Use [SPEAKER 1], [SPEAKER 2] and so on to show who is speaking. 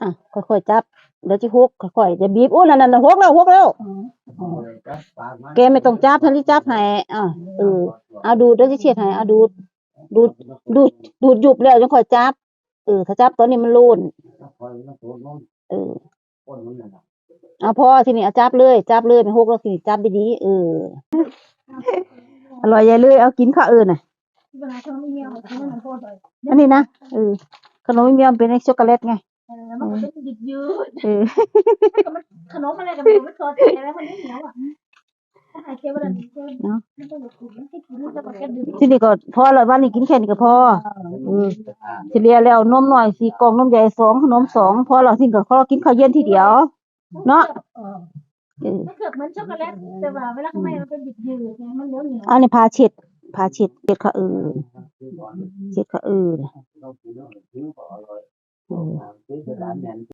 [SPEAKER 1] อะค่อยๆจับเดี๋ยวจะฮุกค่อยๆจะบีบโอ้นั่นนั่นฮุกแล้วฮุกแล้วแกไม่ต้องจับทันที่จับให้อะเออเอาดูดเดี๋ยวจะเช็ดให้เอาดูดดูดดูดดูดหยุบแล้วจังค่อยจับเออถ้าจับตอนนี้มันโลนเออเอาพอทีนี้เอาจับเลย จับเลยไม่ฮกแล้วทีนี้จับดีๆเอออร่อยใหญ่เลยเอากินข้าวเออน่ะ
[SPEAKER 2] เวลาเขาไม่เมียวเขาไม่เหมือนโคตรเลย
[SPEAKER 1] อันนี้นะเออขนมเมียมเป็นไอ้ช็อกโกแลตไง
[SPEAKER 2] เออ มันก็เป็นยืดยืด
[SPEAKER 1] เออ
[SPEAKER 2] ขนมอะไรกันไม่รู้ไม่เคยกินอะไรมันไม่เหนียวอะถ้าหายเคี้ยวอะไรนี่เคี้ยวไม่ต้องกินไม่กินนี่จะมาแค่ดื่ม
[SPEAKER 1] ทีนี้ก็พอแล้ววันนี้กินแค่นี้ก็พอเออเฉลี่ยแล้วนมหน่อยสี่กล่องนมใหญ่สองขนมสองพอแล้วทิ้งก็ขอกินข้าวเย็นทีเดียว เนาะเออ
[SPEAKER 2] ไม่เกิดเหมือนช็อกโกแลตแต่ว่าเวลาข้างในมันเป็นยืดยืดไงมันเหนียวเหนียว
[SPEAKER 1] อันนี้พาเช็ดพาเช็ดเช็ดข้าวเออเช็ดข้าวเออ เออ